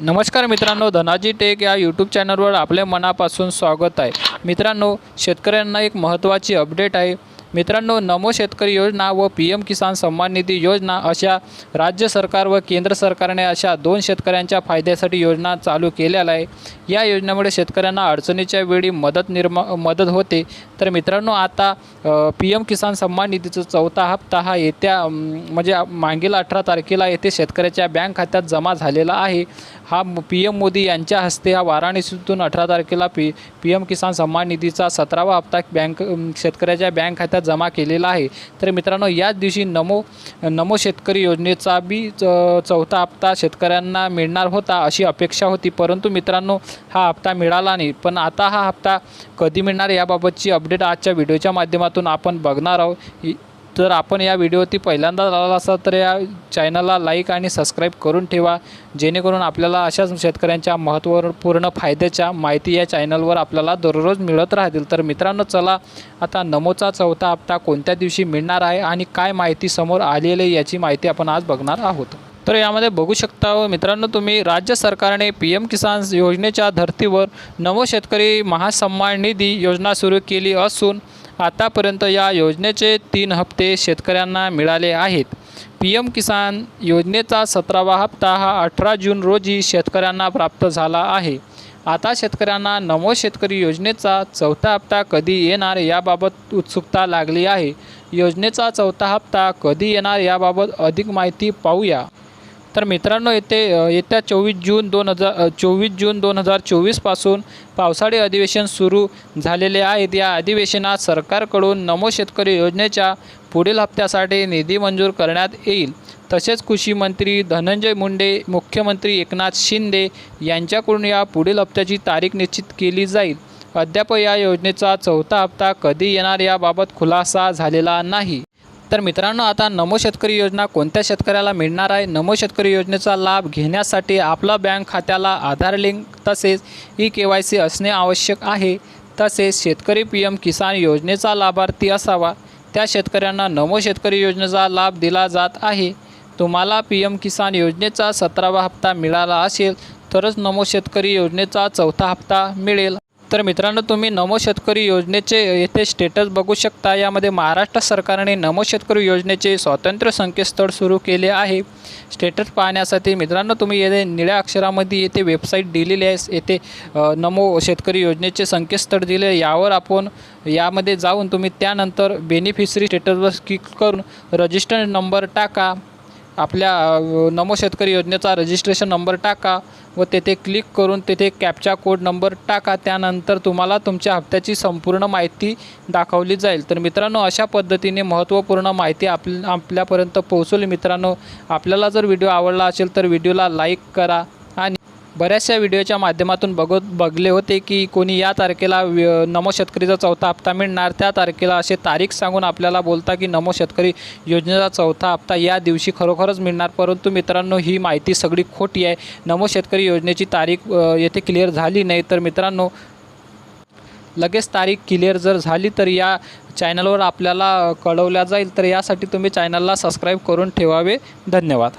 नमस्कार मित्रांनो धनाजी टेक या यूट्यूब चॅनलवर आपले मनापासून स्वागत आहे. मित्रांनो शेतकऱ्यांना एक महत्त्वाची अपडेट आहे. मित्रांनो नमो शेतकरी योजना व पी एम किसान सन्मान निधी योजना अशा राज्य सरकार व केंद्र सरकारने अशा दोन शेतकऱ्यांच्या फायद्यासाठी योजना चालू केलेल्या आहे. या योजनेमुळे शेतकऱ्यांना अडचणीच्या वेळी मदत निर्मा मदत होते. तर मित्रांनो आता पी एम किसान सन्मान निधीचा चौथा हप्ता हा येत्या म्हणजे मागील अठरा तारखेला येथे शेतकऱ्याच्या बँक खात्यात जमा झालेला आहे. हा पी एम मोदी यांच्या हस्ते हा वाराणसीतून अठरा तारखेला पी पी एम किसान सन्मान निधीचा सतरावा हप्ता बँक शेतकऱ्याच्या बँक खात्यात जमा केलेला आहे. तर मित्रांनो याच दिवशी नमो नमो शेतकरी योजनेचा बी च- चौथा हप्ता शेतकऱ्यांना मिळणार होता अशी अपेक्षा होती. परंतु मित्रांनो हा हप्ता मिळाला नाही. पण आता हा हप्ता कधी मिळणार याबाबतची अपडेट आजच्या व्हिडिओच्या माध्यमातून आपण बघणार आहोत. तर आपण या व्हिडिओवरती पहिल्यांदा आला असाल तर या चॅनलला लाईक आणि सबस्क्राईब करून ठेवा. जेणेकरून आपल्याला अशाच शेतकऱ्यांच्या महत्त्वपूर्ण फायद्याच्या माहिती या चॅनलवर आपल्याला दररोज मिळत राहतील. तर मित्रांनो चला आता नमोचा चौथा हप्ता कोणत्या दिवशी मिळणार आहे आणि काय माहिती समोर आलेली आहे याची माहिती आपण आज बघणार आहोत. तर यामध्ये बघू शकता व मित्रांनो तुम्ही राज्य सरकारने पी एम किसान योजनेच्या धर्तीवर नवशेतकरी शेतकरी महासन्मान निधी योजना सुरू केली असून आतापर्यंत या योजनेचे तीन हप्ते शेतकऱ्यांना मिळाले आहेत. पी एम किसान योजनेचा सतरावा हप्ता हा अठरा जून रोजी शेतकऱ्यांना प्राप्त झाला आहे. आता शेतकऱ्यांना नमो शेतकरी योजनेचा चौथा हप्ता कधी येणार याबाबत उत्सुकता लागली आहे. योजनेचा चौथा हप्ता कधी येणार याबाबत अधिक माहिती पाहूया. तर मित्रांनो येथे येत्या चोवीस जून दोन हजार चोवीस जून दोन हजार चोवीसपासून पावसाळी अधिवेशन सुरू झालेले आहेत. या अधिवेशनात सरकारकडून नमो शेतकरी योजनेच्या पुढील हप्त्यासाठी निधी मंजूर करण्यात येईल. तसेच कृषी मंत्री धनंजय मुंडे मुख्यमंत्री एकनाथ शिंदे यांच्याकडून या पुढील हप्त्याची तारीख निश्चित केली जाईल. अद्याप या योजनेचा चौथा हप्ता कधी येणार याबाबत खुलासा झालेला नाही. तर मित्रांनो आता नमो शेतकरी योजना कोणत्या शेतकऱ्याला मिळणार आहे? नमो शेतकरी योजनेचा लाभ घेण्यासाठी आपला बँक खात्याला आधार लिंक तसेच ई के वाय सी असणे आवश्यक आहे. तसेच शेतकरी पी एम किसान योजनेचा लाभार्थी असावा. त्या शेतकऱ्यांना नमो शेतकरी योजनेचा लाभ दिला जात आहे. तुम्हाला पी एम किसान योजनेचा सतरावा हप्ता मिळाला असेल तरच नमो शेतकरी योजनेचा चौथा हप्ता मिळेल. तर मित्रांनो तुम्ही नमो शेतकरी योजनेचे येथे स्टेटस बघू शकता. यामध्ये महाराष्ट्र सरकारने नमो शेतकरी योजनेचे स्वतंत्र संकेतस्थळ सुरू केले आहे. स्टेटस पाहण्यासाठी मित्रांनो तुम्ही येथे निळ्या अक्षरामध्ये येथे वेबसाईट दिलेली आहे. येथे नमो शेतकरी योजनेचे संकेतस्थळ दिले यावर आपण यामध्ये जाऊन तुम्ही त्यानंतर बेनिफिशरी स्टेटसवर क्लिक करून रजिस्टर नंबर टाका. आपल्या नमो शेतकरी योजनेचा रजिस्ट्रेशन नंबर टाका व तेथे क्लिक करून तेथे कॅपचा कोड नंबर टाका. त्यानंतर तुम्हाला तुमच्या हप्त्याची संपूर्ण माहिती दाखवली जाईल. तर मित्रांनो अशा पद्धतीने महत्त्वपूर्ण माहिती आप आपल्यापर्यंत पोहोचवली. मित्रांनो आपल्याला जर व्हिडिओ आवडला असेल तर व्हिडिओला लाईक करा. बऱ्याचशा व्हिडिओच्या माध्यमातून बघत बघले होते की कोणी या तारखेला नमो शेतकरीचा चौथा हप्ता मिळणार. त्या तारखेला असे तारीख सांगून आपल्याला बोलता की नमो शेतकरी योजनेचा चौथा हप्ता या दिवशी खरोखरच मिळणार. परंतु मित्रांनो ही माहिती सगळी खोटी आहे. नमो शेतकरी योजनेची तारीख येथे क्लिअर झाली नाही तर मित्रांनो लगेच तारीख क्लिअर जर झाली तर या चॅनलवर आपल्याला कळवल्या जाईल. तर यासाठी तुम्ही चॅनलला सबस्क्राईब करून ठेवावे. धन्यवाद.